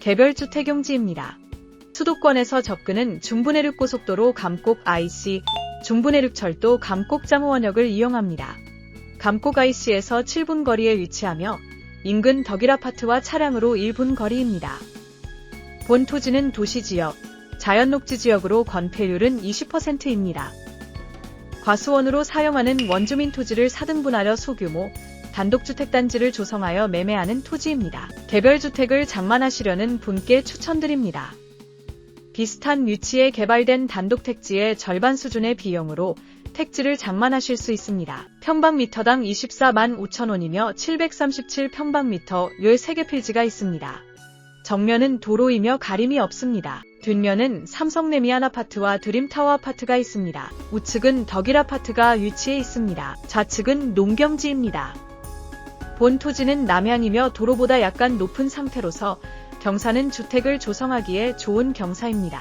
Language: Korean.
개별주택용지입니다. 수도권에서 접근은 중부내륙고속도로 감곡 IC, 중부내륙철도 감곡 장호원역을 이용합니다. 감곡 IC에서 7분 거리에 위치하며 인근 덕일아파트와 차량으로 1분 거리입니다. 본 토지는 도시지역, 자연녹지 지역으로 건폐율은 20%입니다. 과수원으로 사용하는 원주민 토지를 사등분하려 소규모 단독주택단지를 조성하여 매매하는 토지입니다. 개별주택을 장만하시려는 분께 추천드립니다. 비슷한 위치에 개발된 단독택지의 절반 수준의 비용으로 택지를 장만하실 수 있습니다. 평방미터당 24만 5천원이며 737평방미터 13개 필지가 있습니다. 정면은 도로이며 가림이 없습니다. 뒷면은 삼성레미안 아파트와 드림타워 아파트가 있습니다. 우측은 덕일 아파트가 위치해 있습니다. 좌측은 농경지입니다. 본 토지는 남향이며 도로보다 약간 높은 상태로서 경사는 주택을 조성하기에 좋은 경사입니다.